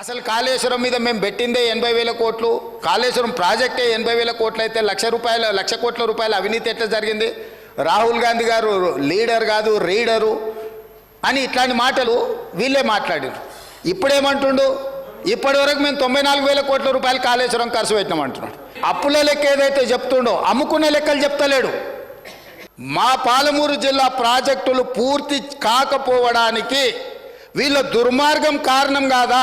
అసలు కాళేశ్వరం మీద మేము పెట్టిందే ఎనభై వేల కోట్లు కాళేశ్వరం ప్రాజెక్టే ఎనభై వేల కోట్లు అయితే లక్ష రూపాయల లక్ష కోట్ల రూపాయల అవినీతి ఎట్లా జరిగింది? రాహుల్ గాంధీ గారు లీడర్ కాదు రీడరు అని ఇట్లాంటి మాటలు వీళ్ళే మాట్లాడారు ఇప్పుడేమంటుండు? ఇప్పటివరకు మేము తొంభై నాలుగు వేల కోట్ల రూపాయలు కాళేశ్వరం ఖర్చు పెట్టినామంటున్నాడు అప్పుల లెక్క ఏదైతే చెప్తుండో అమ్ముకునే లెక్కలు చెప్తలేడు. మా పాలమూరు జిల్లా ప్రాజెక్టులు పూర్తి కాకపోవడానికి వీళ్ళ దుర్మార్గం కారణం కాదా?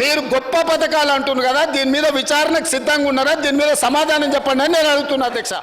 మీరు గొప్ప పథకాలు అంటున్నారు కదా దీని మీద విచారణకు సిద్ధంగా ఉన్నారా దీని మీద సమాధానం చెప్పండి అని నేను అడుగుతున్నా అధ్యక్ష.